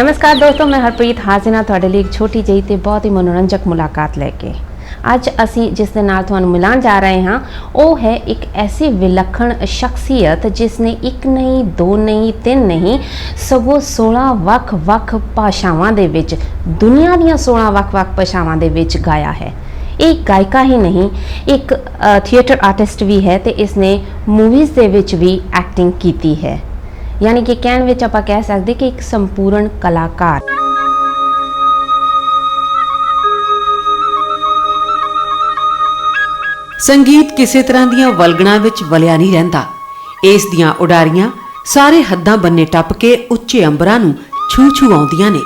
ਨਮਸਕਾਰ ਦੋਸਤੋ, ਮੈਂ ਹਰਪ੍ਰੀਤ ਹਾਜ਼ਰ ਹਾਂ ਤੁਹਾਡੇ ਲਈ ਇੱਕ ਛੋਟੀ ਜਿਹੀ ਤੇ ਬਹੁਤ ਹੀ ਮਨੋਰੰਜਕ ਮੁਲਾਕਾਤ ਲੈ ਕੇ। ਅੱਜ ਅਸੀਂ ਜਿਸ ਦੇ ਨਾਲ ਤੁਹਾਨੂੰ ਮਿਲਾਉਣ ਜਾ ਰਹੇ ਹਾਂ, ਉਹ ਹੈ ਇੱਕ ਐਸੀ ਵਿਲੱਖਣ ਸ਼ਖਸੀਅਤ ਜਿਸ ਨੇ ਇੱਕ ਨਹੀਂ, ਦੋ ਨਹੀਂ, ਤਿੰਨ ਨਹੀਂ, ਸਗੋਂ 16 ਵੱਖ-ਵੱਖ ਭਾਸ਼ਾਵਾਂ ਦੇ ਵਿੱਚ, ਦੁਨੀਆ ਦੀਆਂ 16 ਵੱਖ-ਵੱਖ ਭਾਸ਼ਾਵਾਂ ਦੇ ਵਿੱਚ ਗਾਇਆ ਹੈ। ਇਹ ਗਾਇਕਾ ਹੀ ਨਹੀਂ, ਇੱਕ ਥੀਏਟਰ ਆਰਟਿਸਟ ਵੀ ਹੈ ਤੇ ਇਸ ਨੇ ਮੂਵੀਜ਼ ਦੇ ਵਿੱਚ ਵੀ ਐਕਟਿੰਗ ਕੀਤੀ ਹੈ। ਯਾਨੀ ਕਿ ਕਹਿਣ ਵਿੱਚ ਆਪਾਂ ਕਹਿ ਸਕਦੇ ਕਿ ਇੱਕ ਸੰਪੂਰਨ ਕਲਾਕਾਰ। ਸੰਗੀਤ ਕਿਸੇ ਤਰ੍ਹਾਂ ਦੀਆਂ ਵਲਗਣਾ ਵਿੱਚ ਵਲਿਆ ਨਹੀਂ ਰਹਿੰਦਾ। ਇਸ ਦੀਆਂ ਉਡਾਰੀਆਂ ਸਾਰੇ ਹੱਦਾਂ ਬੰਨੇ ਟੱਪ ਕੇ ਉੱਚੇ ਅੰਬਰਾਂ ਨੂੰ ਛੂ ਛੂ ਆਉਂਦੀਆਂ ਨੇ।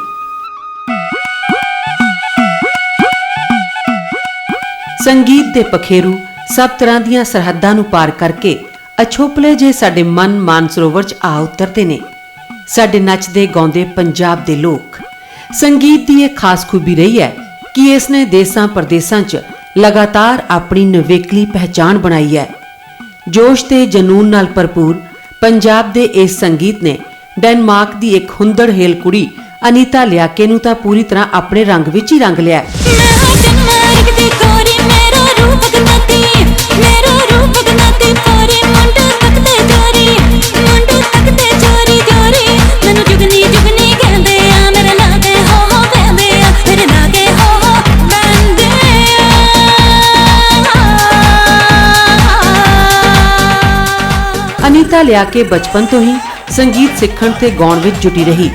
ਸੰਗੀਤ ਦੇ ਪਖੇਰੂ ਸਭ ਤਰ੍ਹਾਂ ਦੀਆਂ ਸਰਹੱਦਾਂ ਨੂੰ ਪਾਰ ਕਰਕੇ ਅਛੋਪਲੇ ਜੇ ਸਾਡੇ ਮਨ ਮਾਨਸਰੋਵਰ 'ਚ ਆ ਉਤਰਦੇ ਨੇ। ਸਾਡੇ ਨੱਚਦੇ, ਗਾਉਂਦੇ ਪੰਜਾਬ ਦੇ ਲੋਕ। ਸੰਗੀਤ ਦੀ ਇਹ ਖਾਸ ਖੂਬੀ ਰਹੀ ਹੈ ਕਿ ਇਸ ਨੇ ਦੇਸਾਂ ਪਰਦੇਸਾਂ 'ਚ ਲਗਾਤਾਰ ਆਪਣੀ ਨਵੇਕਲੀ ਪਹਿਚਾਣ ਬਣਾਈ ਹੈ। ਜੋਸ਼ ਤੇ ਜਨੂਨ ਨਾਲ ਭਰਪੂਰ ਪੰਜਾਬ ਦੇ ਇਸ ਸੰਗੀਤ ਨੇ ਡੈਨਮਾਰਕ ਦੀ ਇੱਕ ਹੁੰਦੜ ਹੇਲ ਕੁੜੀ ਅਨੀਤਾ ਲਿਆਕੇ ਨੂੰ ਤਾਂ ਪੂਰੀ ਤਰ੍ਹਾਂ ਆਪਣੇ ਰੰਗ ਵਿੱਚ ਹੀ ਰੰਗ ਲਿਆ ਹੈ। ਮੈਂ ਡਨਮਾਰਕ ਦੀ ਕੋਰੀ ਮੇਰਾ ਰੂਪ ਗਨਾਤੀ ਮੇਰਾ ਅਨੀਤਾ ਲਿਆ ਕੇ ਬਚਪਨ ਤੋਂ ਹੀ ਸੰਗੀਤ ਸਿੱਖਣ ਤੇ ਗਾਉਣ ਵਿੱਚ ਜੁਟੀ ਰਹੀ।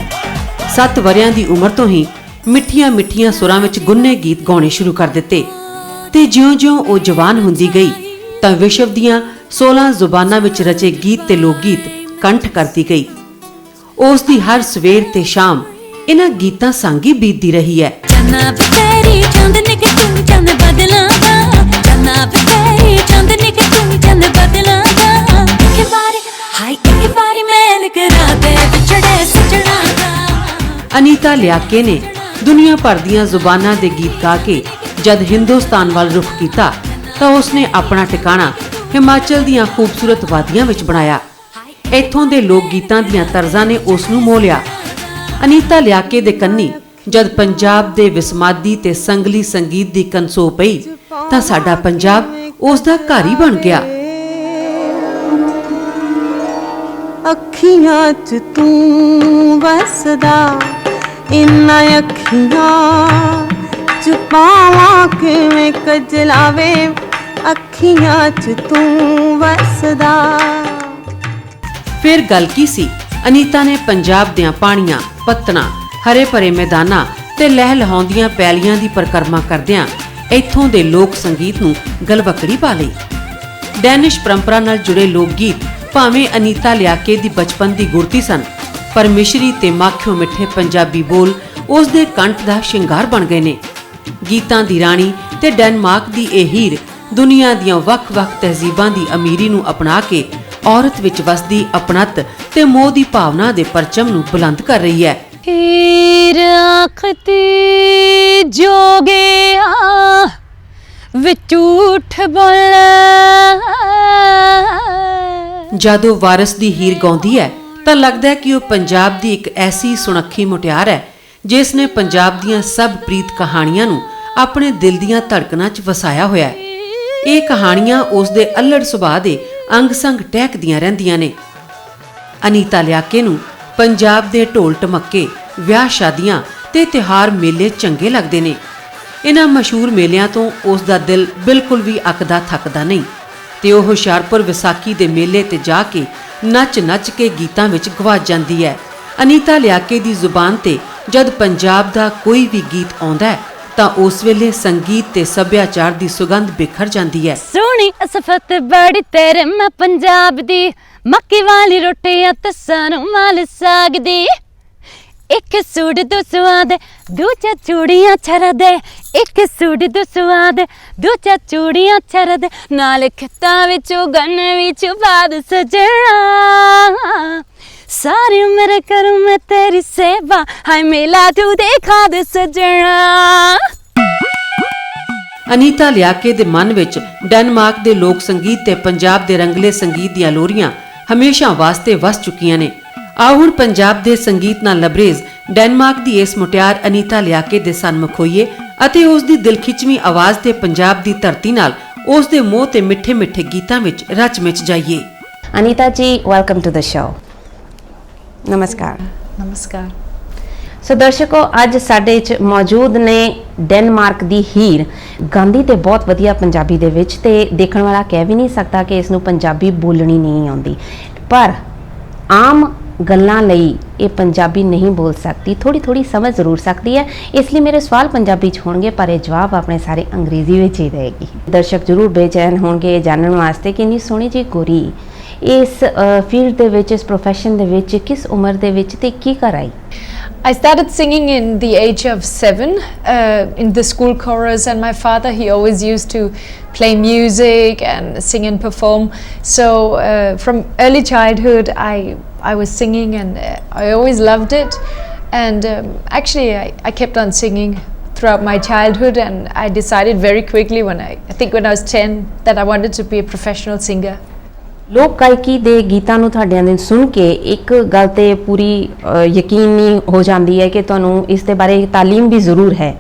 7 ਵਰਿਆਂ ਦੀ ਉਮਰ ਤੋਂ ਹੀ ਮਿੱਠੀਆਂ-ਮਿੱਠੀਆਂ ਸੁਰਾਂ ਵਿੱਚ ਗੁੰਨੇ ਗੀਤ ਗਾਉਣੇ ਸ਼ੁਰੂ ਕਰ ਦਿੱਤੇ। ਤੇ ਜਿਉਂ-ਜਿਉਂ ਉਹ ਜਵਾਨ ਹੁੰਦੀ ਗਈ, ਤਾਂ ਵਿਸ਼ਵ ਦੀਆਂ 16 ਜ਼ੁਬਾਨਾਂ ਵਿੱਚ ਰਚੇ ਗੀਤ ਤੇ ਲੋਕ ਗੀਤ ਕੰਠ ਕਰਦੀ ਗਈ। ਉਸ ਦੀ ਹਰ ਸਵੇਰ ਤੇ ਸ਼ਾਮ ਇਹਨਾਂ ਗੀਤਾਂ ਸੰਗੀ ਬੀਤਦੀ ਰਹੀ ਹੈ। ਚੰਨਾ ਬਤੇਰੀ ਚੰਦਨੀ ਕਿ ਤੂੰ ਚੰਨ ਬਦਲਾਂ ਦਾ। ਚੰਨਾ ਬਤੇਰੀ ਚੰਦਨੀ ਕਿ ਤੂੰ ਚੰਨ ਬਦਲਾਂ ਦਾ। ਇੱਕ ਵਾਰੀ ਹਾਈ ਇੱਕ ਵਾਰੀ ਮੈਲ ਕਰਾ ਦੇ ਵਿਛੜੇ ਸਜਣਾ ਦਾ। ਅਨੀਤਾ ਲਿਆਕੇ ਨੇ ਦੁਨੀਆ ਭਰ ਦੀਆਂ ਜ਼ੁਬਾਨਾਂ ਦੇ ਗੀਤ ਗਾ ਕੇ ਜਦ ਹਿੰਦੁਸਤਾਨ ਵੱਲ ਰੁਖ ਕੀਤਾ ਤਾਂ ਉਸਨੇ ਆਪਣਾ ਟਿਕਾਣਾ ਹਿਮਾਚਲ ਦੀਆਂ ਖੂਬਸੂਰਤ ਵਾਦੀਆਂ ਵਿੱਚ ਬਣਾਇਆ। ਇੱਥੋਂ ਦੇ ਲੋਕ ਗੀਤਾਂ ਦੀਆਂ ਤਰਜ਼ਾਂ ਨੇ ਉਸ ਨੂੰ ਮੋਹ ਲਿਆ। ਅਨੀਤਾ ਲਿਆਕੇ ਦੇ ਕੰਨੀ, ਜਦ ਪੰਜਾਬ ਦੇ ਵਿਸਮਾਦੀ ਤੇ ਸੰਗਲੀ ਸੰਗੀਤ ਦੀ ਕੰਸੋ ਪਈ, ਤਾਂ ਸਾਡਾ ਪੰਜਾਬ ਉਸ ਦਾ ਘਰ ਹੀ ਬਣ ਗਿਆ। ਅੱਖੀਆਂ 'ਚ ਤੂੰ ਵਸਦਾ, ਇੰਨਾ ਅੱਖੀਆਂ 'ਚ ਪਾਵਾਂ ਕਿਵੇਂ ਕਜਲਾਵੇ। ਅੱਖੀਆਂ 'ਚ ਤੂੰ ਵਸਦਾ। ਫਿਰ ਗੱਲ ਕੀ ਸੀ? ਅਨੀਤਾ ਨੇ ਪੰਜਾਬ ਦੀਆਂ ਪਾਣੀਆਂ, ਪੱਤਣਾ, ਹਰੇ ਭਰੇ ਮੈਦਾਨਾਂ ਤੇ ਲਹਿ ਲਹਾਉਂਦੀਆਂ ਪੈਲੀਆਂ ਦੀ ਪਰਕਰਮਾ ਕਰਦਿਆਂ ਇੱਥੋਂ ਦੇ ਲੋਕ ਸੰਗੀਤ ਨੂੰ ਗਲਵਕੜੀ ਪਾ ਲਈ। ਡੈਨਿਸ਼ ਪਰੰਪਰਾ ਨਾਲ ਜੁੜੇ ਲੋਕ ਗੀਤ ਭਾਵੇਂ ਅਨੀਤਾ ਲਿਆਕੇ ਦੀ ਬਚਪਨ ਦੀ ਗੁਰਤੀ ਸਨ, ਪਰ ਮਿਸ਼ਰੀ ਤੇ ਮਾਖਿਓ ਮਿੱਠੇ ਪੰਜਾਬੀ ਬੋਲ ਉਸ ਦੇ ਕੰਠ ਦਾ ਸ਼ਿੰਗਾਰ ਬਣ ਗਏ ਨੇ। ਗੀਤਾਂ ਦੀ ਰਾਣੀ ਤੇ ਡੈਨਮਾਰਕ ਦੀ ਇਹ ਹੀਰ ਦੁਨੀਆ ਦੀਆਂ ਵੱਖ-ਵੱਖ ਤਹਿਜ਼ੀਬਾਂ ਦੀ ਅਮੀਰੀ ਨੂੰ ਅਪਣਾ ਕੇ ਔਰਤ ਵਿੱਚ ਵਸਦੀ ਅਪਣਤ ਤੇ ਮੋਹ ਦੀ ਭਾਵਨਾ ਦੇ ਪਰਚਮ ਨੂੰ ਬੁਲੰਦ ਕਰ ਰਹੀ ਹੈ। ਹੀਰ ਆਖਤੀ ਜੋਗਿਆ ਵਿੱਚ ਝੂਠ ਬੋਲ। ਜਦੋਂ ਵਾਰਸ ਦੀ ਹੀਰ ਗਾਉਂਦੀ ਹੈ ਤਾਂ ਲੱਗਦਾ ਹੈ ਕਿ ਉਹ ਪੰਜਾਬ ਦੀ ਇੱਕ ਐਸੀ ਸੁਣੱਖੀ ਮੁਟਿਆਰ ਹੈ ਜਿਸ ਨੇ ਪੰਜਾਬ ਦੀਆਂ ਸਭ ਪ੍ਰੀਤ ਕਹਾਣੀਆਂ ਨੂੰ ਆਪਣੇ ਦਿਲ ਦੀਆਂ ਧੜਕਣਾਂ 'ਚ ਵਸਾਇਆ ਹੋਇਆ ਹੈ। ਇਹ ਕਹਾਣੀਆਂ ਉਸ ਦੇ ਅਲੜ ਸੁਭਾਅ ਦੇ ਅੰਗ-ਸੰਗ ਟਹਿਕਦੀਆਂ ਰਹਿੰਦੀਆਂ ਨੇ। ਅਨੀਤਾ ਲਿਆਕੇ ਨੂੰ ਪੰਜਾਬ ਦੇ ਢੋਲ ਟਮੱਕੇ, ਵਿਆਹ ਸ਼ਾਦੀਆਂ ਤੇ ਤਿਹਾਰ ਮੇਲੇ ਚੰਗੇ ਲੱਗਦੇ ਨੇ। ਇਹਨਾਂ ਮਸ਼ਹੂਰ ਮੇਲਿਆਂ ਤੋਂ ਉਸ ਦਾ ਦਿਲ ਬਿਲਕੁਲ ਵੀ ਅੱਕਦਾ ਥੱਕਦਾ ਨਹੀਂ ਤੇ ਉਹ ਹੁਸ਼ਿਆਰਪੁਰ ਵਿਸਾਖੀ ਦੇ ਮੇਲੇ ਤੇ ਜਾ ਕੇ ਨੱਚ-ਨੱਚ ਕੇ ਗੀਤਾਂ ਵਿੱਚ ਗਵਾਚ ਜਾਂਦੀ ਹੈ। ਅਨੀਤਾ ਲਿਆਕੇ ਦੀ ਜ਼ੁਬਾਨ ਤੇ ਜਦ ਪੰਜਾਬ ਦਾ ਕੋਈ ਵੀ ਗੀਤ ਆਉਂਦਾ ਹੈ ਤਾਂ ਉਸ ਵੇਲੇ ਸੰਗੀਤ ਤੇ ਸੱਭਿਆਚਾਰ ਦੀ ਸੁਗੰਧ ਬਿਖਰ ਜਾਂਦੀ ਹੈ। ਸੋਹਣੀ ਅਸਫਤ ਬੜੀ ਤੇਰੇ ਮੈਂ ਪੰਜਾਬ ਦੀ, ਮੱਕੀ ਵਾਲੀ ਰੋਟੀਆਂ ਤੇ ਸਾਨੂੰ ਮਾਲ ਸਾਗ ਦੀ। ਇੱਕ ਸੂਟ ਦੋ ਸਵਾਦ, ਦੂਜਾ ਚੂੜੀਆਂ ਛਰਦ, ਇੱਕ ਸੂਟ ਦੋ ਸਵਾਦ, ਦੂਜਾ ਚੂੜੀਆਂ ਛਰਦ, ਨਾਲ ਖੱਤਾਂ ਵਿੱਚੋਂ ਗੰਨ ਵਿੱਚ ਬਾਦ ਸਜਣਾ। ਸਾਰੀ ਉਮਰ ਕਰੂੰ ਮੈਂ ਤੇਰੀ ਸੇਵਾ। ਹਾਏ ਮੇਲਾ ਤੂੰ ਦੇਖਾ ਦੇ ਸਜਣਾ। ਅਨੀਤਾ ਲਿਆਕੇ ਦੇ ਮਨ ਵਿੱਚ ਡੈਨਮਾਰਕ ਦੇ ਲੋਕ ਸੰਗੀਤ ਤੇ ਪੰਜਾਬ ਦੇ ਰੰਗਲੇ ਸੰਗੀਤ ਦੀਆਂ ਲੋਰੀਆਂ ਹਮੇਸ਼ਾ ਵਾਸਤੇ ਵਸ ਚੁੱਕੀਆਂ ਨੇ। ਆਓ ਹੁਣ ਪੰਜਾਬ ਦੇ ਸੰਗੀਤ ਨਾਲ ਲਬਰੇਜ਼ ਡੈਨਮਾਰਕ ਦੀ ਇਸ ਮੁਟਿਆਰ ਅਨੀਤਾ ਲਿਆਕੇ ਦੇ ਸਨਮੁਖ ਹੋਈਏ ਅਤੇ ਉਸ ਦੀ ਦਿਲਖਿੱਚਵੀਂ ਆਵਾਜ਼ ਤੇ ਪੰਜਾਬ ਦੀ ਧਰਤੀ ਨਾਲ ਉਸ ਦੇ ਮੋਹ ਤੇ ਮਿੱਠੇ ਮਿੱਠੇ ਗੀਤਾਂ ਵਿੱਚ ਰਚ ਮਿਚ ਜਾਈਏ। Anita ji welcome to the show ਨਮਸਕਾਰ ਨਮਸਕਾਰ ਸੋ ਦਰਸ਼ਕੋ ਅੱਜ ਸਾਡੇ ਚ ਮੌਜੂਦ ਨੇ ਡੈਨਮਾਰਕ ਦੀ ਹੀਰ ਗਾਂਧੀ ਤੇ ਬਹੁਤ ਵਧੀਆ ਪੰਜਾਬੀ ਦੇ ਵਿੱਚ ਤੇ ਦੇਖਣ ਵਾਲਾ ਕਹਿ ਵੀ ਨਹੀਂ ਸਕਦਾ ਕਿ ਇਸ ਨੂੰ ਪੰਜਾਬੀ ਬੋਲਣੀ ਨਹੀਂ ਆਉਂਦੀ ਪਰ ਆਮ ਗੱਲਾਂ ਲਈ ਇਹ ਪੰਜਾਬੀ ਨਹੀਂ ਬੋਲ ਸਕਦੀ ਥੋੜੀ ਥੋੜੀ ਸਮਝ ਜ਼ਰੂਰ ਸਕਦੀ ਹੈ ਇਸ ਲਈ ਮੇਰੇ ਸਵਾਲ ਪੰਜਾਬੀ ਚ ਹੋਣਗੇ ਪਰ ਇਹ ਜਵਾਬ ਆਪਣੇ ਸਾਰੇ ਅੰਗਰੇਜ਼ੀ ਵਿੱਚ ਹੀ ਰਹੇਗੀ ਦਰਸ਼ਕ ਜ਼ਰੂਰ ਬੇਚੈਨ ਹੋਣਗੇ ਜਾਣਨ ਵਾਸਤੇ ਕਿ ਇੰਨੀ ਸੋਹਣੀ ਜੀ ਗੋਰੀ ਇਸ ਫੀਲਡ ਦੇ ਵਿੱਚ ਇਸ profession ਦੇ ਵਿੱਚ ਕਿਸ ਉਮਰ ਦੇ ਵਿੱਚ ਤੇ ਕੀ ਕਰ ਆਈ I started singing in the age of seven uh, in the school chorus, and my father he always used to play music and sing and perform. So uh, from early childhood, I I was singing, and uh, I always loved it. And um, actually, I, I kept on singing throughout my childhood, and I decided very quickly when I I think when I was ten that I wanted to be a professional singer. ਲੋਕ ਗਾਇਕੀ ਦੇ ਗੀਤਾਂ ਨੂੰ ਤੁਹਾਡਿਆਂ ਦੇ ਸੁਣ ਕੇ ਇੱਕ ਗੱਲ ਤੇ ਪੂਰੀ ਯਕੀਨੀ ਹੋ ਜਾਂਦੀ ਹੈ ਕਿ ਤੁਹਾਨੂੰ ਇਸ ਦੇ ਬਾਰੇ ਤਾਲੀਮ ਵੀ ਜ਼ਰੂਰ ਹੈ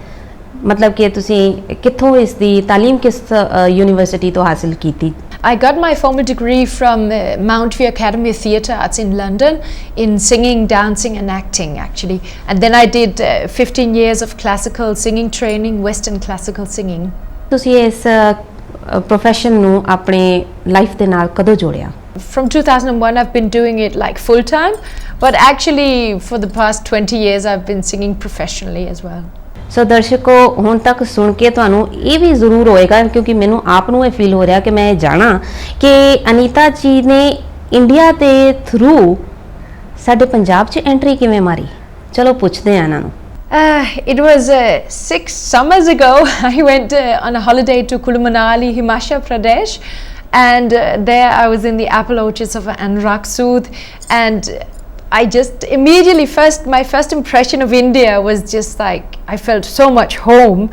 ਮਤਲਬ ਕਿ ਤੁਸੀਂ ਕਿੱਥੋਂ ਇਸ ਦੀ ਤਾਲੀਮ ਕਿਸ ਯੂਨੀਵਰਸਿਟੀ ਤੋਂ ਹਾਸਿਲ ਕੀਤੀ I got my formal degree from uh, Mount View Academy of Theatre Arts in London in singing, dancing, and acting, actually. And then I did uh, 15 years of classical singing training, Western classical singing. ਤੁਸੀਂ ਇਸ profession ਨੂੰ ਆਪਣੇ life ਦੇ ਨਾਲ ਕਦੋਂ ਜੋੜਿਆ From 2001, I've been doing it like full time, but actually, for the past 20 years, I've been singing professionally as well. ਸੋ ਦਰਸ਼ਕੋ ਹੁਣ ਤੱਕ ਸੁਣ ਕੇ ਤੁਹਾਨੂੰ ਇਹ ਵੀ ਜ਼ਰੂਰ ਹੋਏਗਾ ਕਿਉਂਕਿ ਮੈਨੂੰ ਆਪ ਨੂੰ ਇਹ ਫੀਲ ਹੋ ਰਿਹਾ ਕਿ ਮੈਂ ਇਹ ਜਾਣਾ ਕਿ ਅਨੀਤਾ ਜੀ ਨੇ ਇੰਡੀਆ ਦੇ ਥਰੂ ਸਾਡੇ ਪੰਜਾਬ 'ਚ ਐਂਟਰੀ ਕਿਵੇਂ ਮਾਰੀ ਚਲੋ ਪੁੱਛਦੇ ਆ ਇਹਨਾਂ ਨੂੰ Uh, it was uh, six summers ago. I went uh, on a holiday to Kulu Manali, Himachal Pradesh, and uh, there I was in the apple orchards of Anurag and I just immediately first my first impression of India was just like I felt so much home.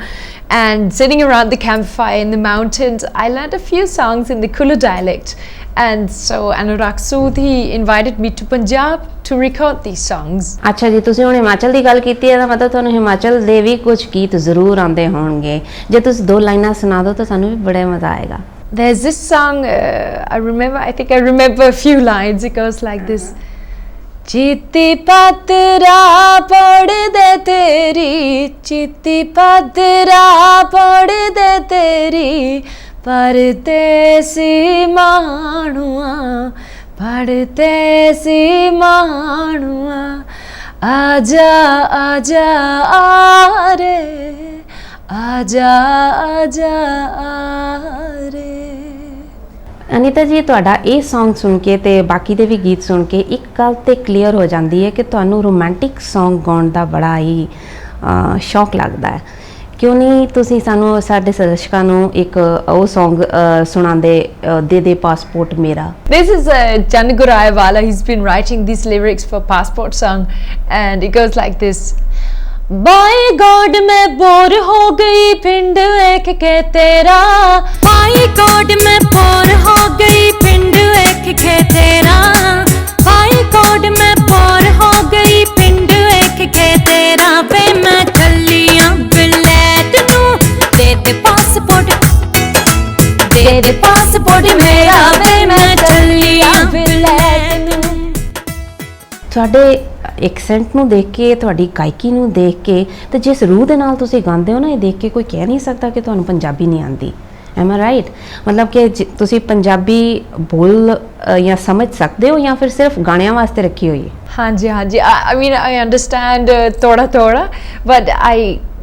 And sitting around the campfire in the mountains, I learned a few songs in the Kulu dialect. And so Anurag Sood, he invited me to Punjab to record these songs. ਅੱਛਾ ਜੀ ਤੁਸੀਂ ਹੁਣ ਹਿਮਾਚਲ ਦੀ ਗੱਲ ਕੀਤੀ ਹੈ ਤਾਂ ਮਤਲਬ ਤੁਹਾਨੂੰ ਹਿਮਾਚਲ ਦੇ ਵੀ ਕੁਝ ਗੀਤ ਜ਼ਰੂਰ ਆਉਂਦੇ ਹੋਣਗੇ ਜੇ ਤੁਸੀਂ ਦੋ ਲਾਈਨਾਂ ਸੁਣਾ ਦਿਓ ਤਾਂ ਸਾਨੂੰ ਵੀ ਬੜਾ ਮਜ਼ਾ ਆਏਗਾ There's this song, uh, I remember, I think I remember a few lines. It goes like this ਚਿੱਤੀ ਪਤਰਾ ਪੜਦੇ ਤੇਰੀ, ਚਿੱਤੀ ਪਤਰਾ ਪੜਦੇ ਤੇਰੀ ਪਰਦੇਸੀ ਮਾਣੂਆ ਪੜਦੇ ਮਾਣੂਆ, ਆਜਾ ਆਜਾ ਆਰੇ ਆਜਾ ਆਜਾ ਆਰੇ ਅਨੀਤਾ ਜੀ ਤੁਹਾਡਾ ਇਹ Song ਸੁਣ ਕੇ ਤੇ ਬਾਕੀ ਦੇ ਵੀ ਗੀਤ ਸੁਣ ਕੇ ਇੱਕ ਗੱਲ ਤੇ ਕਲੀਅਰ ਹੋ ਜਾਂਦੀ ਹੈ ਕਿ ਤੁਹਾਨੂੰ ਰੋਮਾਂਟਿਕ Song ਗਾਉਣ ਦਾ ਬੜਾ ਹੀ ਅ, ਸ਼ੌਕ ਲੱਗਦਾ ਹੈ ਕਿਉਂ ਨਹੀਂ ਤੁਸੀਂ ਸਾਨੂੰ ਸਾਡੇ ਦਰਸ਼ਕਾਂ ਨੂੰ ਇੱਕ ਉਹ Song ਸੁਣਾਉਂਦੇ ਦੇ ਦੇ ਪਾਸਪੋਰਟ ਮੇਰਾ This is uh, Jan Guraiwala. He's been writing these lyrics for Passport song, and it goes like this. By God मैं बोर हो गई पिंड एक के तेरा ਬਾਈ ਕੋਡ ਮੈਂ ਪੋਰ ਹੋ ਗਈ ਪਿੰਡ ਵੇਖ ਕੇ ਤੇਰਾ ਬਾਈ ਕੋਡ ਮੈਂ ਪੋਰ ਹੋ ਗਈ ਪਿੰਡ ਵੇਖ ਕੇ ਤੇਰਾ ਵੇ ਮੈਂ ਚੱਲੀਆਂ ਬਿਲੈਟ ਨੂੰ ਦੇ ਦੇ ਪਾਸਪੋਰਟ ਦੇ ਦੇ ਪਾਸਪੋਰਟ ਮੇਰਾ ਵੇ ਮੈਂ ਚੱਲੀਆਂ ਬਿਲੈਟ ਨੂੰ ਤੁਹਾਡੇ ਐਕਸੈਂਟ ਨੂੰ ਦੇਖ ਕੇ ਤੁਹਾਡੀ ਗਾਇਕੀ ਨੂੰ ਦੇਖ ਕੇ ਤੇ ਜਿਸ ਰੂਹ ਦੇ ਨਾਲ ਤੁਸੀਂ ਗਾਉਂਦੇ ਹੋ ਨਾ ਇਹ ਦੇਖ ਕੇ ਕੋਈ ਕਹਿ ਨਹੀਂ ਸਕਦਾ ਕਿ ਤੁਹਾਨੂੰ ਪੰਜਾਬੀ ਨਹੀਂ ਆਉਂਦੀ। ਐਮ ਆ ਰਾਈਟ ਮਤਲਬ ਕਿ ਜ- ਤੁਸੀਂ ਪੰਜਾਬੀ ਬੋਲ ਜਾਂ ਸਮਝ ਸਕਦੇ ਹੋ ਜਾਂ ਫਿਰ ਸਿਰਫ ਗਾਣਿਆਂ ਵਾਸਤੇ ਰੱਖੀ ਹੋਈ ਹੈ? ਹਾਂਜੀ Hanji. I, I I I understand uh, Tora Tora,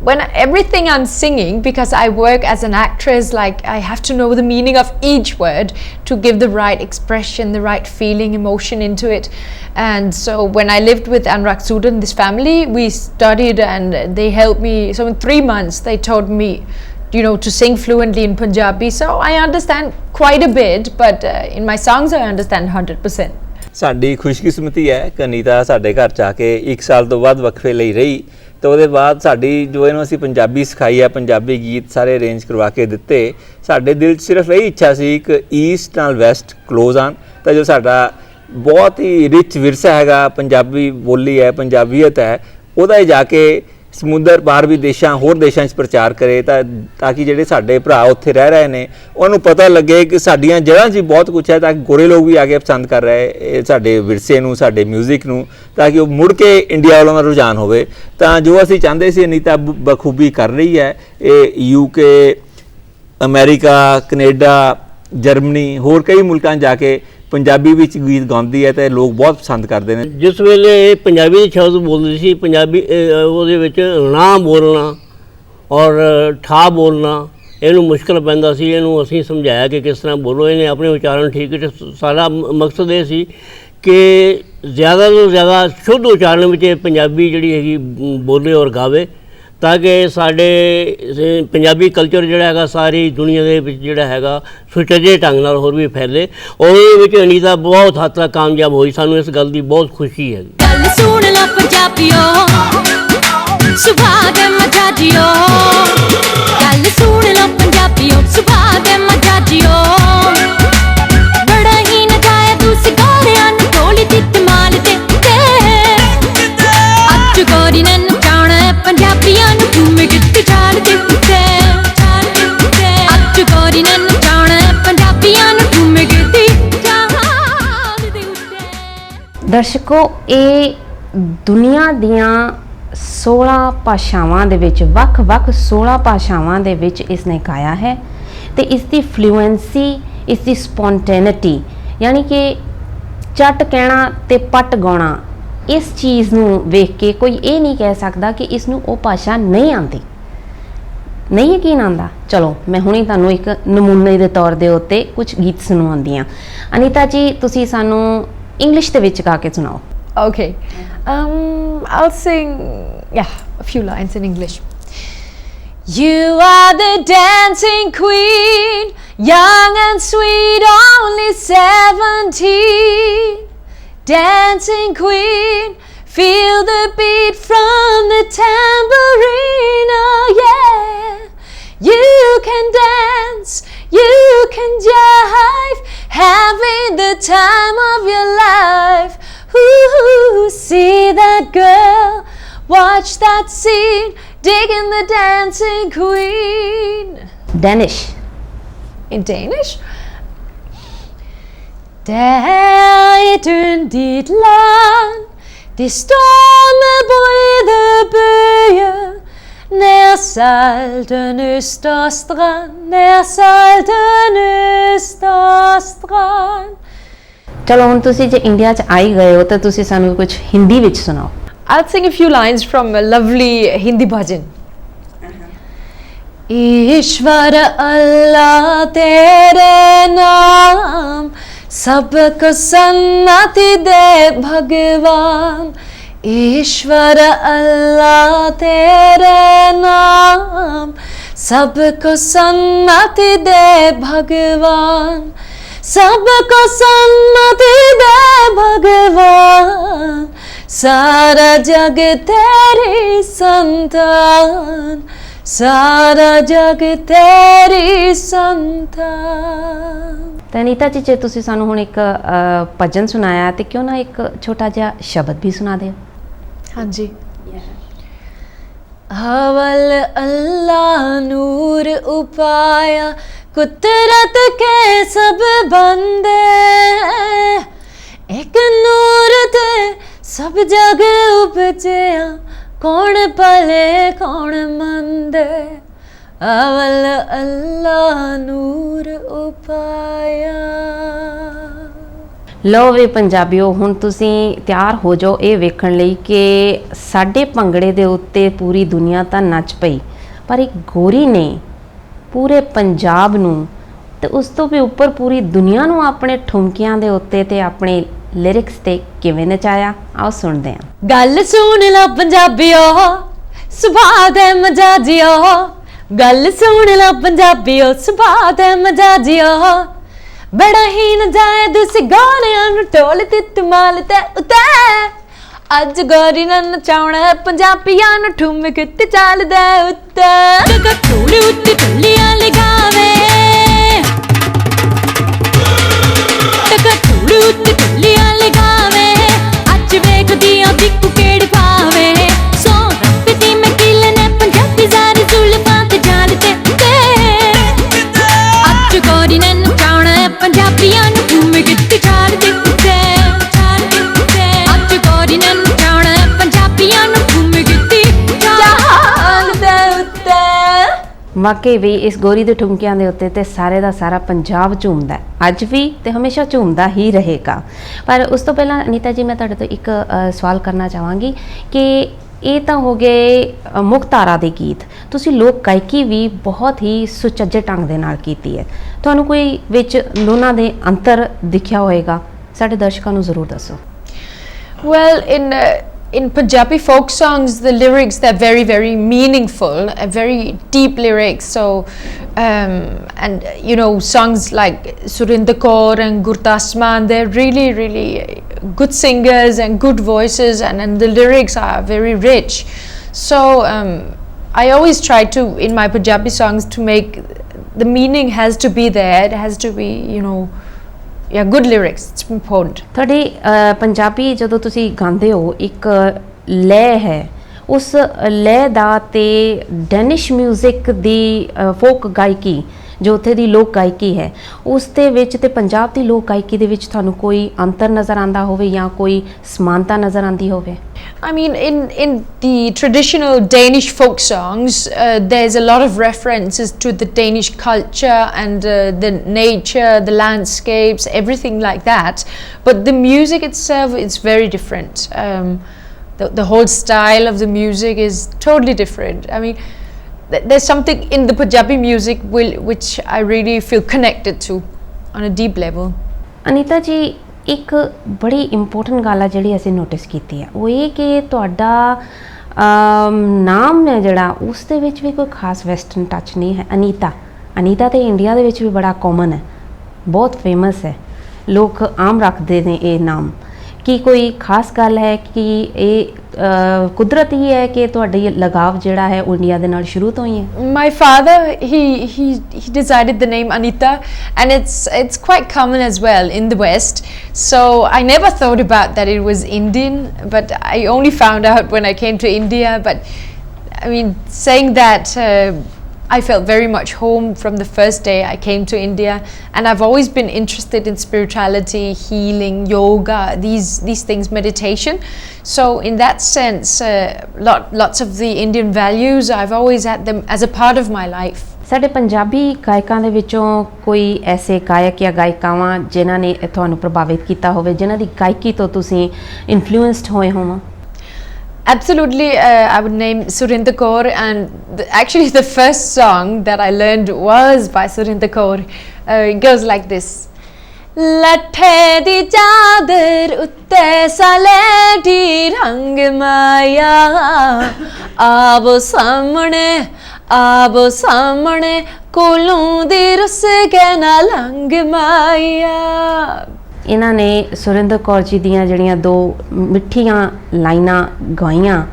when everything I'm singing, because I work as an actress, like I have to know the meaning of each word to give the right expression, the right feeling, emotion into it. And so when I lived with Anurag Sudan, this family, we studied and they helped me. So in three months, they taught me you know to sing fluently in punjabi so i understand quite a bit but uh, in my songs i understand 100% ਸਾਡੀ ਖੁਸ਼ਕਿਸਮਤੀ ਹੈ ਕਿ ਅਨੀਤਾ ਸਾਡੇ ਘਰ ਚ ਆ ਕੇ 1 ਸਾਲ ਤੋਂ ਬਾਅਦ ਵਕਫੇ ਲਈ ਰਹੀ ਤੇ ਉਹਦੇ ਬਾਅਦ ਸਾਡੀ ਜੋ ਇਹਨੂੰ ਅਸੀਂ ਪੰਜਾਬੀ ਸਿਖਾਈ ਆ, ਪੰਜਾਬੀ ਗੀਤ ਸਾਰੇ ਅਰੇਂਜ ਕਰਵਾ ਕੇ ਦਿੱਤੇ। ਸਾਡੇ ਦਿਲ 'ਚ ਸਿਰਫ ਇਹ ਇੱਛਾ ਸੀ ਕਿ ਈਸਟ ਨਾਲ ਵੈਸਟ ক্লোਜ਼ ਆਨ ਤਾਂ ਜੋ ਸਾਡਾ ਬਹੁਤ ਹੀ ਰਿਚ ਵਿਰਸਾ ਹੈਗਾ, ਪੰਜਾਬੀ ਬੋਲੀ ਹੈ, ਪੰਜਾਬੀਅਤ ਹੈ, ਉਹਦਾ ਜਾ ਕੇ ਸਮੁੰਦਰ, ਬਾਹਰ ਵੀ ਦੇਸ਼ਾਂ, ਹੋਰ ਦੇਸ਼ਾਂ 'ਚ ਪ੍ਰਚਾਰ ਕਰੇ ਤਾਂ ਤਾਂ ਕਿ ਜਿਹੜੇ ਸਾਡੇ ਭਰਾ ਉੱਥੇ ਰਹਿ ਰਹੇ ਨੇ, ਉਹਨਾਂ ਨੂੰ ਪਤਾ ਲੱਗੇ ਕਿ ਸਾਡੀਆਂ ਜੜ੍ਹਾਂ 'ਚ ਬਹੁਤ ਕੁਝ ਹੈ ਤਾਂ ਕਿ ਗੋਰੇ ਲੋਕ ਵੀ ਆ ਕੇ ਪਸੰਦ ਕਰ ਰਹੇ, ਇਹ ਸਾਡੇ ਵਿਰਸੇ ਨੂੰ, ਸਾਡੇ 뮤직 ਨੂੰ, ਤਾਂ ਕਿ ਉਹ ਮੁੜ ਕੇ ਇੰਡੀਆ ਵੱਲੋਂ ਦਾ ਰੁਝਾਨ ਹੋਵੇ। ਤਾਂ ਜੋ ਅਸੀਂ ਚਾਹੁੰਦੇ ਸੀ ਅਨੀਤਾ ਬ- ਬਖੂਬੀ ਕਰ ਰਹੀ ਹੈ। ਇਹ ਯੂਕੇ ਅਮਰੀਕਾ ਕੈਨੇਡਾ ਜਰਮਨੀ ਹੋਰ ਕਈ ਮੁਲਕਾਂ ਜਾ ਕੇ ਪੰਜਾਬੀ ਵਿੱਚ ਗੀਤ ਗਾਉਂਦੀ ਹੈ ਤੇ ਲੋਕ ਬਹੁਤ ਪਸੰਦ ਕਰਦੇ ਨੇ। ਜਿਸ ਵੇਲੇ ਇਹ ਪੰਜਾਬੀ ਦੇ ਸ਼ਬਦ ਬੋਲਦੀ ਸੀ ਪੰਜਾਬੀ ਅਹ, ਉਹਦੇ ਵਿੱਚ ਨਾ ਬੋਲਣਾ ਔਰ ਠਾ ਬੋਲਣਾ ਇਹਨੂੰ ਮੁਸ਼ਕਲ ਪੈਂਦਾ ਸੀ ਇਹਨੂੰ ਅਸੀਂ ਸਮਝਾਇਆ ਕਿ ਕਿਸ ਤਰ੍ਹਾਂ ਬੋਲੋ ਇਹਨੇ ਆਪਣੇ ਉਚਾਰਨ ਠੀਕ ਤੇ ਸਾਡਾ ਮ- ਮਕਸਦ ਇਹ ਸੀ ਕਿ ਜ਼ਿਆਦਾ ਤੋਂ ਜ਼ਿਆਦਾ ਸ਼ੁੱਧ ਉਚਾਰਨ ਵਿੱਚ ਇਹ ਪੰਜਾਬੀ ਜਿਹੜੀ ਹੈਗੀ ਮ, ਬੋਲੇ ਔਰ ਗਾਵੇ। ਤਾਂ ਕਿ ਸਾਡੇ ਪੰਜਾਬੀ ਕਲਚਰ ਜਿਹੜਾ ਹੈਗਾ, ਸਾਰੀ ਦੁਨੀਆ ਦੇ ਵਿੱਚ ਜਿਹੜਾ ਹੈਗਾ, ਸੁਚੱਜੇ ਢੰਗ ਨਾਲ ਹੋਰ ਵੀ ਫੈਲੇ। ਉਹਦੇ ਵਿੱਚ ਅਨੀਤਾ ਬਹੁਤ ਹੱਦ ਤੱਕ ਕਾਮਯਾਬ ਹੋਈ। ਸਾਨੂੰ ਇਸ ਗੱਲ ਦੀ ਬਹੁਤ ਖੁਸ਼ੀ ਹੈ ਗੱਲ ਸੁਣ ਲਓ ਪੰਜਾਬੀਓ ਸੁਭਾਅ ਮਜਾਜੀਓ ਗੱਲ ਸੁਣ ਲਓ ਪੰਜਾਬੀਓ ਸੁਭਾਅ ਮਜਾਜੀਓ ਬੜਾ ਹੀ ਨਜਾਇਆ ਤੂੰ ਸਿਕਾਰਿਆਂ ਨੂੰ ਢੋਲੀ ਦਿੱਤ ਮਾਲ ਦੇ ਅੱਜ ਗੋਰੀ ਨੇ ਦਰਸ਼ਕੋ, ਇਹ ਦੁਨੀਆ ਦੀਆਂ 16 ਭਾਸ਼ਾਵਾਂ ਦੇ ਵਿੱਚ, ਵੱਖ-ਵੱਖ 16 ਭਾਸ਼ਾਵਾਂ ਦੇ ਵਿੱਚ ਇਸ ਨੇ ਗਾਇਆ ਹੈ ਤੇ ਇਸ ਦੀ ਫਲੂਐਂਸੀ ਇਸ ਦੀ ਸਪੌਂਟੇਨਿਟੀ ਯਾਨੀ ਕਿ ਚੱਟ ਕਹਿਣਾ ਤੇ ਪੱਟ ਗਾਉਣਾ, ਇਸ ਚੀਜ਼ ਨੂੰ ਵੇਖ ਕੇ ਕੋਈ ਇਹ ਨਹੀਂ ਕਹਿ ਸਕਦਾ ਕਿ ਇਸ ਨੂੰ ਉਹ ਭਾਸ਼ਾ ਨਹੀਂ ਆਉਂਦੀ। ਨਹੀਂ ਯਕੀਨ ਆਉਂਦਾ? ਚਲੋ, ਮੈਂ ਹੁਣੇ ਤੁਹਾਨੂੰ ਇੱਕ ਨਮੂਨੇ ਦੇ ਤੌਰ ਦੇ ਉੱਤੇ ਕੁਝ ਗੀਤ ਸੁਣਾਉਂਦੀ ਹਾਂ। ਅਨੀਤਾ ਜੀ, ਤੁਸੀਂ ਸਾਨੂੰ ਇੰਗਲਿਸ਼ ਦੇ ਵਿੱਚ ਗਾ ਕੇ ਸੁਣਾਓ Okay. Um, I'll sing, yeah, a few lines in English. You are the dancing queen, young and sweet, only seventeen. Dancing queen, feel the beat from the tambourine, oh yeah. You can dance, you can jive, having the time of your life. Ooh, see that girl, watch that scene, Digging the dancing queen. Danish. In Danish? Der drøn dit land, det stormebrede bøger, nær Salten Østerstrand, nær Salten Østerstrand. ਚਲੋ ਹੁਣ ਤੁਸੀਂ ਜੇ India 'ਚ ਆਈ ਗਏ ਹੋ ਤਾਂ ਤੁਸੀਂ ਸਾਨੂੰ ਕੁਝ ਹਿੰਦੀ ਵਿੱਚ ਸੁਣਾਓ I'll sing a few lines from a lovely Hindi bhajan. ईश्वर अल्लाह तेरे नाम सबको सन्मति दे भगवान ईश्वर अल्लाह तेरे नाम सबको सन्मति दे भगवान ਸਭ ਕੋ ਸੰਮਤੀ ਦੇ ਭਗਵਾਨ ਸਾਰਾ ਜਗ ਤੇਰੀ ਸੰਤਾਨ ਸਾਰਾ ਜਗ ਤੇਰੀ ਸੰਤਾਨ। ਤਾਂ ਨੀਤਾ ਜੀ ਜੇ ਤੁਸੀਂ ਸਾਨੂੰ ਹੁਣ ਇੱਕ ਅ, ਭਜਨ ਸੁਣਾਇਆ ਤੇ ਕਿਉਂ ਨਾ ਇੱਕ ਛੋਟਾ ਜਿਹਾ ਸ਼ਬਦ ਵੀ ਸੁਣਾ ਦਿਓ। ਹਾਂਜੀ। ਹਵਲ ਅੱਲਾ ਨੂਰ ਉਪਾਇਆ, ਕੁਦਰਤ ਕੇ ਸਭ ਬੰਦੇ। ਇੱਕ ਨੂਰ ਤੇ ਸਭ ਜਗ ਉਪਜਿਆ, ਕੌਣ ਭਲੇ, ਕੌਣ ਮੰਦੇ। ਅਵਲ ਅੱਲਾ ਨੂਰ ਉਪਾਇਆ। ਲਓ ਵੇ ਪੰਜਾਬੀਓ, ਹੁਣ ਤੁਸੀਂ ਤਿਆਰ ਹੋ ਜਾਓ ਇਹ ਵੇਖਣ ਲਈ ਕਿ ਸਾਡੇ ਭੰਗੜੇ ਦੇ ਉੱਤੇ ਪੂਰੀ ਦੁਨੀਆ ਤਾਂ ਨੱਚ ਪਈ, ਪਰ ਇੱਕ ਗੋਰੀ ਨੇ ਪੂਰੇ ਪੰਜਾਬ ਨੂੰ ਤੇ ਉਸ ਤੋਂ ਵੀ ਉੱਪਰ ਪੂਰੀ ਦੁਨੀਆ ਨੂੰ ਆਪਣੇ ਠੁਮਕਿਆਂ ਦੇ ਉੱਤੇ ਤੇ ਆਪਣੇ ਲਿਰਿਕਸ ਤੇ ਕਿਵੇਂ ਨਚਾਇਆ? ਆਓ ਸੁਣਦੇ ਹਾਂ। ਗੱਲ ਸੁਣ ਲਾ ਪੰਜਾਬੀਓ, ਸੁਭਾਅ ਦੇ ਮਜਾਜੀਓ ਗੱਲ ਸੁਣ ਲਾ ਪੰਜਾਬੀਓ, ਸੁਭਾਅ ਦੇ ਮਜਾਜੀਓ ਬੜਾ ਹੀ ਨ ਜਾਏ ਗਾਣਿਆਂ ਨੂੰ ਢੋਲ ਤੇ ਤਮਾਲ ਤੇ ਉਤੇ। ਅੱਜ ਗੋਰੀ ਨਾਲ ਨਚਾਉਣਾ ਪੰਜਾਬੀਆਂ ਨੂੰ ਠੁਮਕ ਤੇ ਚੱਲਦਾ ਉੱਤੇ। ਟਕ ਟੂੜ ਉੱਤੇ ਟੁੱਲੀਆਂ ਲਗਾਵੇ। ਵਾਕਈ ਵੀ ਇਸ ਗੋਰੀ ਦੇ ਠੁਮਕਿਆਂ ਦੇ ਉੱਤੇ ਤੇ ਸਾਰੇ ਦਾ ਸਾਰਾ ਪੰਜਾਬ ਝੂਮਦਾ ਅੱਜ ਵੀ ਤੇ ਹਮੇਸ਼ਾ ਝੂਮਦਾ ਹੀ ਰਹੇਗਾ। ਪਰ ਉਸ ਤੋਂ ਪਹਿਲਾਂ ਅਨੀਤਾ ਜੀ, ਮੈਂ ਤੁਹਾਡੇ ਤੋਂ ਇੱਕ ਸਵਾਲ ਕਰਨਾ ਚਾਹਾਂਗੀ ਕਿ ਇਹ ਤਾਂ ਹੋ ਗਏ ਮੁੱਖ ਧਾਰਾ ਦੇ ਗੀਤ। ਤੁਸੀਂ ਲੋਕ ਗਾਇਕੀ ਵੀ ਬਹੁਤ ਹੀ ਸੁਚੱਜੇ ਢੰਗ ਦੇ ਨਾਲ ਕੀਤੀ ਹੈ। ਤੁਹਾਨੂੰ ਕੋਈ ਵਿੱਚ ਦੋਨਾਂ ਦੇ ਅੰਤਰ ਦਿਖਿਆ ਹੋਏਗਾ? ਸਾਡੇ ਦਰਸ਼ਕਾਂ ਨੂੰ ਜ਼ਰੂਰ ਦੱਸੋ। Well in in Punjabi folk songs, the lyrics they're very very meaningful, uh, very deep lyrics. So, um, and uh, you know songs like Surinder Kaur and Gurdas Maan, they're really really good singers and good voices, and and the lyrics are very rich. So. Um, I always try to in my Punjabi songs to make the meaning has to be there. It has to be, you know, yeah, good lyrics. It's important. ਤੁਹਾਡੀ ਪੰਜਾਬੀ ਜਦੋਂ ਤੁਸੀਂ ਗਾਉਂਦੇ ਹੋ ਇੱਕ ਲੈ ਹੈ ਉਸ ਲੈ ਦਾ ਤੇ ਡੈਨਿਸ਼ 뮤직 ਦੀ ਫੋਕ ਗਾਇਕੀ ਜੋ ਉੱਥੇ ਦੀ ਲੋਕ ਗਾਇਕੀ ਹੈ ਉਸ ਦੇ ਵਿੱਚ ਤੇ ਪੰਜਾਬ ਦੀ ਲੋਕ ਗਾਇਕੀ ਦੇ ਵਿੱਚ ਤੁਹਾਨੂੰ ਕੋਈ ਅੰਤਰ ਨਜ਼ਰ ਆਂਦਾ ਹੋਵੇ ਜਾਂ ਕੋਈ ਸਮਾਨਤਾ ਨਜ਼ਰ ਆਂਦੀ ਹੋਵੇ I mean, in, in the traditional Danish folk songs, uh, there's a lot of references to the Danish culture and uh, the nature, the landscapes, everything like that. But the music itself is very different. Um, the, the whole style of the music is totally different. I mean, th- there's something in the Punjabi music will, which I really feel connected to on a deep level. Anita ji ਇੱਕ ਬੜੀ important ਗੱਲ ਆ ਜਿਹੜੀ ਅਸੀਂ notice ਕੀਤੀ ਹੈ ਉਹ ਇਹ ਕਿ ਤੁਹਾਡਾ ਨਾਮ ਹੈ ਜਿਹੜਾ ਉਸ ਦੇ ਵਿੱਚ ਵੀ ਕੋਈ ਖਾਸ ਵੈਸਟਰਨ ਟੱਚ ਨਹੀਂ ਹੈ। ਅਨੀਤਾ। ਅਨੀਤਾ ਤੇ ਇੰਡੀਆ ਦੇ ਵਿੱਚ ਵੀ ਬੜਾ ਕਾਮਨ ਹੈ। ਬਹੁਤ ਫੇਮਸ ਹੈ। ਲੋਕ ਆਮ ਰੱਖਦੇ ਨੇ ਇਹ ਨਾਮ। ਕੀ ਕੋਈ ਖਾਸ ਗੱਲ ਹੈ ਕਿ ਇਹ ਅ, ਕੁਦਰਤ ਹੀ ਹੈ ਕਿ ਤੁਹਾਡੀ ਲਗਾਵ ਜਿਹੜਾ ਹੈ ਉਹ ਇੰਡੀਆ ਦੇ ਨਾਲ ਸ਼ੁਰੂ ਤੋਂ ਹੀ ਹੈ my father he he he decided the name Anita and it's it's quite common as well in the west so I never thought about that it was Indian but I only found out when I came to India but I mean saying that uh, I felt very much home from the first day I came to India and I've always been interested in spirituality healing yoga these these things meditation so in that sense uh, lot, lots of the Indian values I've always had them as a part of my life ਸਾਡੇ ਪੰਜਾਬੀ ਗਾਇਕਾਂ ਦੇ ਵਿੱਚੋਂ ਕੋਈ ਐਸੇ ਗਾਇਕ ਜਾਂ ਗਾਇਕਾਵਾਂ ਜਿਨ੍ਹਾਂ ਨੇ ਤੁਹਾਨੂੰ ਪ੍ਰਭਾਵਿਤ ਕੀਤਾ ਹੋਵੇ ਜਿਨ੍ਹਾਂ ਦੀ ਗਾਇਕੀ ਤੋਂ ਤੁਸੀਂ ਇਨਫਲੂਐਂਸਡ ਹੋਏ ਹੋਵੋ Absolutely, uh, I would name Surinder Kaur, and the, actually, the first song that I learned was by Surinder Kaur. Uh, it goes like this. ਲੱਠੇ ਦੀ ਚਾਦਰ ਉੱਤੇ ਸਲੇਟੀ ਰੰਗ ਮਾਇਆ ਆਵੋ ਸਾਹਮਣੇ ਆਵੋ ਸਾਹਮਣੇ ਕੋਲੋਂ ਦੀ ਰੁੱਸ ਕੇ ਨਾ ਲੰਗ ਮਾਇਆ ਇਹਨਾਂ ਨੇ ਸੁਰਿੰਦਰ ਕੌਰ ਜੀ ਦੀਆਂ ਜਿਹੜੀਆਂ ਦੋ ਮਿੱਠੀਆਂ ਲਾਈਨਾਂ ਗਾਈਆਂ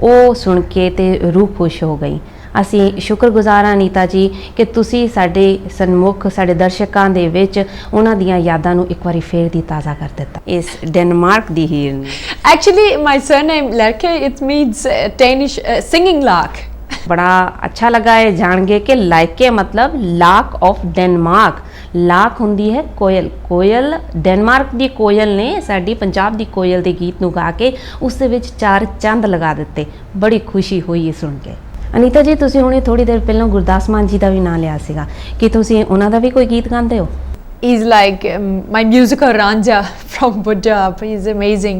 ਉਹ ਸੁਣ ਕੇ ਤੇ ਰੂਹ ਖੁਸ਼ ਹੋ ਗਈ। ਅਸੀਂ ਸ਼ੁਕਰਗੁਜ਼ਾਰ ਹਾਂ ਨੀਤਾ ਜੀ ਕਿ ਤੁਸੀਂ ਸਾਡੇ ਸਨਮੁਖ ਸਾਡੇ ਦਰਸ਼ਕਾਂ ਦੇ ਵਿੱਚ ਉਹਨਾਂ ਦੀਆਂ ਯਾਦਾਂ ਨੂੰ ਇੱਕ ਵਾਰੀ ਫੇਰ ਦੀ ਤਾਜ਼ਾ ਕਰ ਦਿੱਤਾ। ਇਸ ਡੈਨਮਾਰਕ ਦੀ ਹੀਰ ਨੇ Actually, my surname Lerke, it means uh, Danish uh, singing lark. ਬੜਾ ਅੱਛਾ ਲੱਗਾ ਹੈ ਜਾਣ ਕੇ ਕਿ ਲਾਇਕੇ ਮਤਲਬ ਲਾਕ ਆਫ ਲਾਕ ਹੁੰਦੀ ਹੈ ਕੋਇਲ ਕੋਇਲ ਡੈਨਮਾਰਕ ਦੀ ਕੋਇਲ ਨੇ ਸਾਡੀ ਪੰਜਾਬ ਦੀ ਕੋਇਲ ਦੇ ਗੀਤ ਨੂੰ ਗਾ ਕੇ ਉਸ ਦੇ ਵਿੱਚ ਚਾਰ ਚੰਦ ਲਗਾ ਦਿੱਤੇ ਬੜੀ ਖੁਸ਼ੀ ਹੋਈ ਇਹ ਸੁਣ ਕੇ ਅਨੀਤਾ ਜੀ ਤੁਸੀਂ ਹੁਣੇ ਥੋੜੀ ਦੇਰ ਪਹਿਲਾਂ ਗੁਰਦਾਸ ਮਾਨ ਜੀ ਦਾ ਵੀ ਨਾਂ ਲਿਆ ਸੀਗਾ ਕਿ ਤੁਸੀਂ ਉਹਨਾਂ ਦਾ ਵੀ ਕੋਈ ਗੀਤ ਗਾਉਂਦੇ ਹੋ He's like um, my musical Ranja from Punjab. He's amazing.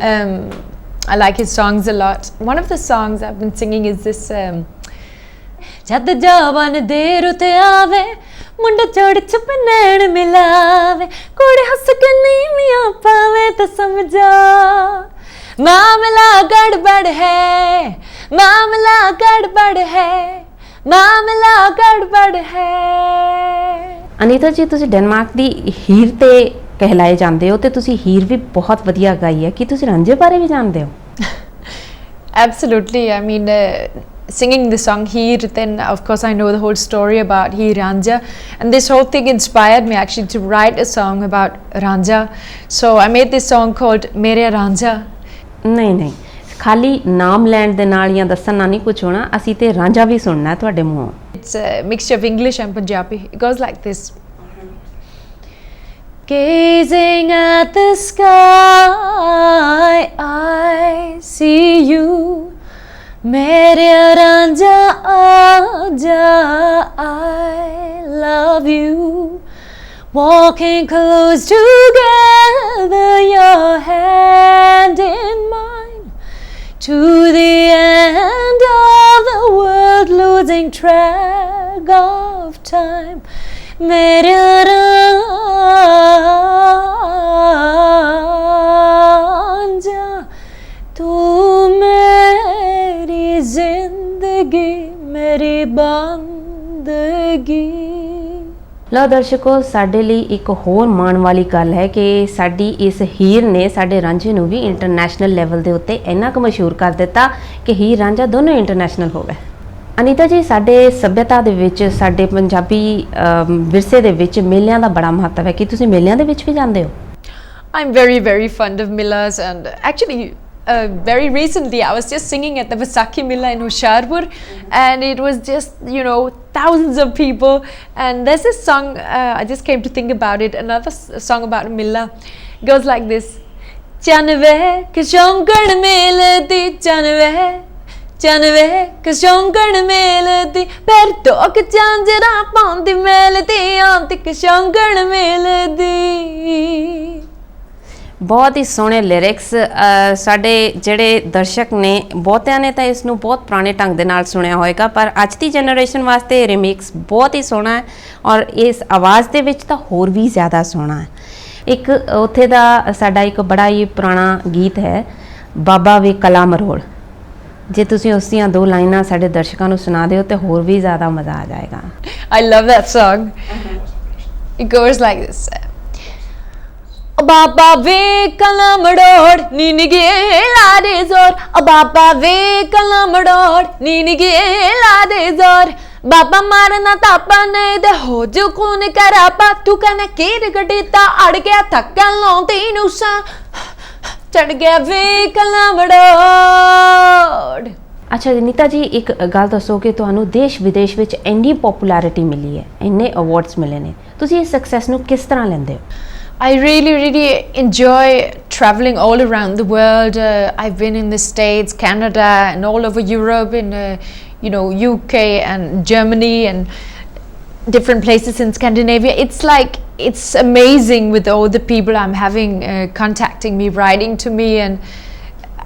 Um, I like his songs a lot. One of the songs I've been singing is this. Um, ਜਦ ਜਾਵਨ ਦੇ ਰੁੱਤ ਆਵੇ ਮੁੰਡਾ ਚੜ ਚੁੱਪ ਨੈਣ ਮਿਲਾਵੇ ਕੁੜੀ ਹੱਸ ਕੇ ਨੀਵੀਆਂ ਪਾਵੇ ਤਾਂ ਸਮਝਾ। ਮਾਮਲਾ ਗੜਬੜ ਹੈ ਮਾਮਲਾ ਗੜਬੜ ਹੈ ਮਾਮਲਾ ਗੜਬੜ ਹੈ। ਅਨੀਤਾ ਜੀ ਤੁਸੀਂ ਡੈਨਮਾਰਕ ਦੀ ਹੀਰ ਤੇ ਕਹਿਲਾਏ ਜਾਂਦੇ ਹੋ ਤੇ ਤੁਸੀਂ ਹੀਰ ਵੀ ਬਹੁਤ ਵਧੀਆ ਗਾਈ ਹੈ। ਕੀ ਤੁਸੀਂ ਰਾਂਝੇ ਬਾਰੇ ਵੀ ਜਾਣਦੇ ਹੋ? Absolutely. I mean, uh, singing the song Heer, then of course I know the whole story about Heer Ranja. And this whole thing inspired me actually to write a song about Ranja. So I made this song called Mere Ranja. ਨਹੀਂ ਨਹੀਂ ਖਾਲੀ ਨਾਮ ਲੈਣ ਦੇ ਨਾਲ ਜਾਂ ਦੱਸਣ ਨਾਲ ਨਹੀਂ ਕੁਝ ਹੋਣਾ ਅਸੀਂ ਤੇ ਰਾਂਝਾ ਵੀ ਸੁਣਨਾ ਹੈ ਤੁਹਾਡੇ ਮੂੰਹੋਂ It's a mixture of English and Punjabi. It goes like this. Gazing at the sky, I see you. मेरे रांझा आजा I love you Walking close together your hand in mine to the end of the world, losing track of time. मेरे रांझा तू मेरी ਜ਼ਿੰਦਗੀ ਮੇਰੀ ਬੰਦਗੀ ਲਓ ਦਰਸ਼ਕੋ ਸਾਡੇ ਲਈ ਇੱਕ ਹੋਰ ਮਾਣ ਵਾਲੀ ਗੱਲ ਹੈ ਕਿ ਸਾਡੀ ਇਸ ਹੀਰ ਨੇ ਸਾਡੇ ਰਾਂਝੇ ਨੂੰ ਵੀ ਇੰਟਰਨੈਸ਼ਨਲ ਲੈਵਲ ਦੇ ਉੱਤੇ ਇੰਨਾ ਕੁ ਮਸ਼ਹੂਰ ਕਰ ਦਿੱਤਾ ਕਿ ਹੀਰ ਰਾਂਝਾ ਦੋਨੋਂ ਇੰਟਰਨੈਸ਼ਨਲ ਹੋ ਗਏ ਅਨੀਤਾ ਜੀ ਸਾਡੇ ਸੱਭਿਅਤਾ ਦੇ ਵਿੱਚ ਸਾਡੇ ਪੰਜਾਬੀ ਵਿਰਸੇ ਦੇ ਵਿੱਚ ਮੇਲਿਆਂ ਦਾ ਬੜਾ ਮਹੱਤਵ ਹੈ ਕਿ ਤੁਸੀਂ ਮੇਲਿਆਂ ਦੇ ਵਿੱਚ ਵੀ ਜਾਂਦੇ ਹੋ I very very fond of millers and actually uh, very recently I was just singing at the Vasaki Milla in Hoshiarpur, and it was just, you know, thousands of people. And there's this song, uh, I just came to think about it, another song about Milla. It goes like this Chanve kishonkan melati chanve chanve kishonkan melati per tok chanjra pandi melati anti kishonkan melati ਬਹੁਤ ਹੀ ਸੋਹਣੇ lyrics ਸਾਡੇ ਜਿਹੜੇ ਦਰਸ਼ਕ ਨੇ, ਬਹੁਤਿਆਂ ਨੇ ਤਾਂ ਇਸ ਨੂੰ ਬਹੁਤ ਪੁਰਾਣੇ ਢੰਗ ਦੇ ਨਾਲ ਸੁਣਿਆ ਹੋਵੇਗਾ ਪਰ ਅੱਜ ਦੀ ਜਨਰੇਸ਼ਨ ਵਾਸਤੇ ਰਿਮਿਕਸ ਬਹੁਤ ਹੀ ਸੋਹਣਾ ਹੈ ਔਰ ਇਸ ਆਵਾਜ਼ ਦੇ ਵਿੱਚ ਤਾਂ ਹੋਰ ਵੀ ਜ਼ਿਆਦਾ ਸੋਹਣਾ ਹੈ ਇੱਕ ਉੱਥੇ ਦਾ ਸਾਡਾ ਇੱਕ ਬੜਾ ਹੀ ਪੁਰਾਣਾ ਗੀਤ ਹੈ, ਬਾਬਾ ਵੇ ਕਲਾ ਮਰੋੜ ਜੇ ਤੁਸੀਂ ਉਸ ਦੀਆਂ ਦੋ ਲਾਈਨਾਂ ਸਾਡੇ ਦਰਸ਼ਕਾਂ ਨੂੰ ਸੁਣਾ ਦਿਓ ਤੇ ਹੋਰ ਵੀ ਜ਼ਿਆਦਾ ਮਜ਼ਾ ਆ ਜਾਏਗਾ I love that song. It goes like this. O Baba ve kalamdor ninige lade zor O Baba ve kalamdor ninige lade ਬਾਬਾ ਮਾਰਨਾ ਤਾਪਾ ਨਹੀਂ ਤੇ ਹੋ ਜੂ ਕੋਨ ਕਰਾਪਾ ਤੂੰ ਕਹਨਾ ਕੀਰ ਗੜੀਤਾ ਅੜ ਗਿਆ ਥੱਕਾ ਲਾਉਂਦੀ ਨੂੰ ਚੜ ਗਿਆ ਵੇ ਕਲਮੜੋੜ ਅੱਛਾ ਨੀਤਾ ਜੀ, ਇੱਕ ਗੱਲ ਦੱਸੋ ਕਿ ਤੁਹਾਨੂੰ ਦੇਸ਼ ਵਿਦੇਸ਼ ਵਿੱਚ ਇੰਨੀ ਪਪੂਲੈਰਿਟੀ ਮਿਲੀ ਹੈ, ਇੰਨੇ ਅਵਾਰਡਸ ਮਿਲੇ ਨੇ। ਤੁਸੀਂ ਇਸ ਸਕਸੈਸ ਨੂੰ ਕਿਸ ਤਰ੍ਹਾਂ ਲੈਂਦੇ ਹੋ? I really, really enjoy traveling all around the world. Uh, I've been in the States, Canada, and all over Europe, in uh, you know UK and Germany and different places in Scandinavia. It's like it's amazing with all the people I'm having uh, contacting me, writing to me, and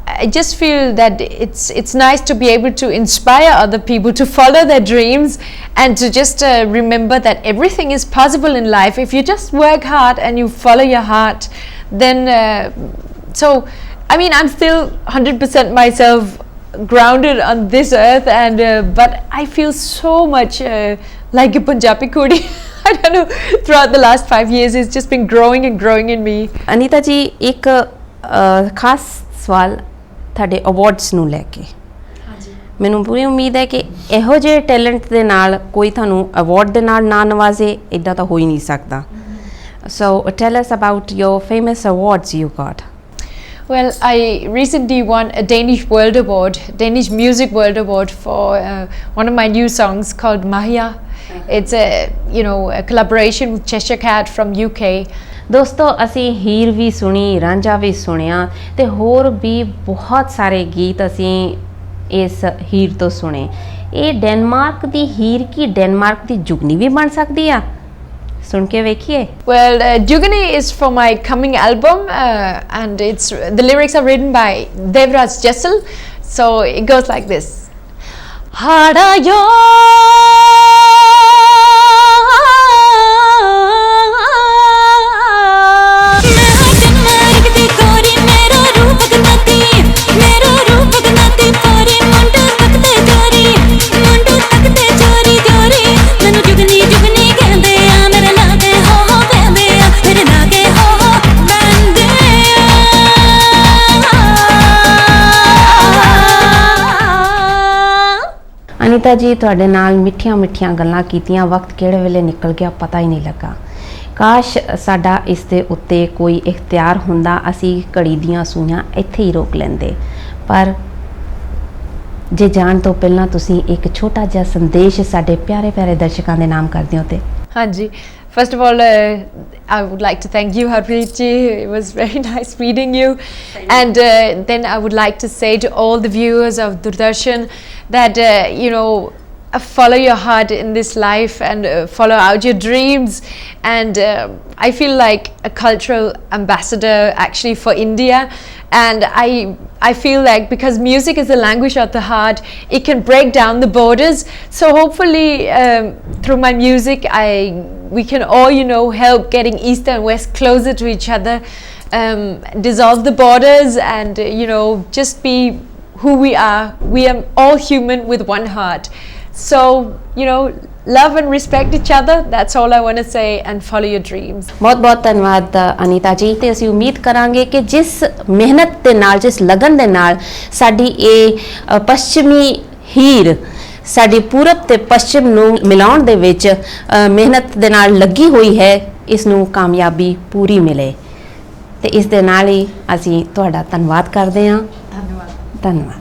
I just feel that it's it's nice to be able to inspire other people to follow their dreams and to just uh, remember that everything is possible in life. If you just work hard and you follow your heart then uh, so I mean I'm still 100% myself grounded on this earth and uh, but I feel so much uh, like a Punjabi kudi I don't know throughout the last 5 years it's just been growing and growing in me. Anita ji ek uh, uh, khas सवाल ਤੁਹਾਡੇ awards ਨੂੰ ਲੈ ਕੇ ਮੈਨੂੰ ਪੂਰੀ ਉਮੀਦ ਹੈ ਕਿ ਇਹੋ ਜਿਹੇ ਟੈਲੈਂਟ ਦੇ ਨਾਲ ਕੋਈ ਤੁਹਾਨੂੰ ਅਵਾਰਡ ਦੇ ਨਾਲ ਨਾ ਨਵਾਜ਼ੇ ਇਦਾਂ ਤਾਂ ਹੋ ਹੀ ਨਹੀਂ ਸਕਦਾ so tell us about your famous awards you got Well, I recently won a Danish World Award, Danish Music World Award for uh, one of my new songs called Mahia. It's a you know a collaboration with Cheshire Cat from UK. ਦੋਸਤੋ ਅਸੀਂ ਹੀਰ ਵੀ ਸੁਣੀ ਰਾਂਝਾ ਵੀ ਸੁਣਿਆ ਤੇ ਹੋਰ ਵੀ ਬਹੁਤ ਸਾਰੇ ਗੀਤ ਅਸੀਂ ਇਸ ਹੀਰ ਤੋਂ ਸੁਣੇ ਇਹ ਡੈਨਮਾਰਕ ਦੀ ਹੀਰ ਕੀ ਡੈਨਮਾਰਕ ਦੀ ਜੁਗਨੀ ਵੀ ਬਣ ਸਕਦੀ ਆ ਸੁਣ ਕੇ ਵੇਖੀਏ Well, uh, Jugani is for my coming album, uh, and it's the lyrics are written by Devraj Jessel. So it goes like this. ਹਾੜਾਯੋ ਮੈਂ ਅਨੀਤਾ ਜੀ ਤੁਹਾਡੇ ਨਾਲ ਮਿੱਠੀਆਂ ਮਿੱਠੀਆਂ ਗੱਲਾਂ ਕੀਤੀਆਂ, ਵਕਤ ਕਿਹੜੇ ਵੇਲੇ ਨਿਕਲ ਗਿਆ ਪਤਾ ਹੀ ਨਹੀਂ ਲੱਗਾ। ਕਾਸ਼ ਸਾਡਾ ਇਸ ਦੇ ਉੱਤੇ ਕੋਈ ਇਖਤਿਆਰ ਹੁੰਦਾ, ਅਸੀਂ ਘੜੀ ਦੀਆਂ ਸੂਈਆਂ ਇੱਥੇ ਹੀ ਰੋਕ ਲੈਂਦੇ। ਪਰ ਜੇ ਜਾਣ ਤੋਂ ਪਹਿਲਾਂ ਤੁਸੀਂ ਇੱਕ ਛੋਟਾ ਜਿਹਾ ਸੰਦੇਸ਼ ਸਾਡੇ ਪਿਆਰੇ ਪਿਆਰੇ ਦਰਸ਼ਕਾਂ ਦੇ ਨਾਮ ਕਰ ਦਿਓ ਤੇ। ਹਾਂਜੀ First of all, uh, I would like to thank you, Harpreet ji. It was very nice meeting you. And uh, then I would like to say to all the viewers of Doordarshan that, uh, you know, uh, follow your heart in this life and uh, follow out your dreams and uh, i feel like a cultural ambassador actually for india and i i feel like because music is a language of the heart it can break down the borders so hopefully um, through my music i we can all you know help getting east and west closer to each other um, dissolve the borders and you know just be who we are. We are all human with one heart. So, you know, love and respect each other. That's all I want to say and follow your dreams. ਬਹੁਤ ਬਹੁਤ ਧੰਨਵਾਦ ਅਨੀਤਾ ਜੀ ਤੇ ਅਸੀਂ ਉਮੀਦ ਕਰਾਂਗੇ ਕਿ ਜਿਸ ਮਿਹਨਤ ਦੇ ਨਾਲ ਜਿਸ ਲਗਨ ਦੇ ਨਾਲ ਸਾਡੀ ਇਹ ਅ, ਪੱਛਮੀ ਹੀਰ ਸਾਡੀ ਪੂਰਬ ਤੇ ਪੱਛਮ ਨੂੰ ਮਿਲਾਉਣ ਦੇ ਵਿੱਚ ਅ, ਮਿਹਨਤ ਦੇ ਨਾਲ ਲੱਗੀ ਹੋਈ ਹੈ ਇਸ ਨੂੰ ਕਾਮਯਾਬੀ ਪੂਰੀ ਮਿਲੇ ਤੇ ਇਸ ਦੇ ਨਾਲ ਹੀ ਅਸੀਂ ਤੁਹਾਡਾ ਧੰਨਵਾਦ ਕਰਦੇ ਹਾਂ ਧੰਨਵਾਦ ਧੰਨਵਾਦ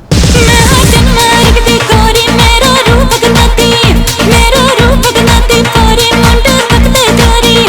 ਗਨਾਦੀ ਮੇਰਾ ਰੂਪ ਗਨਾਦੀ ਤੋਰੇ ਮੁੰਡ ਵਕਤੇ ਜਾਰੀ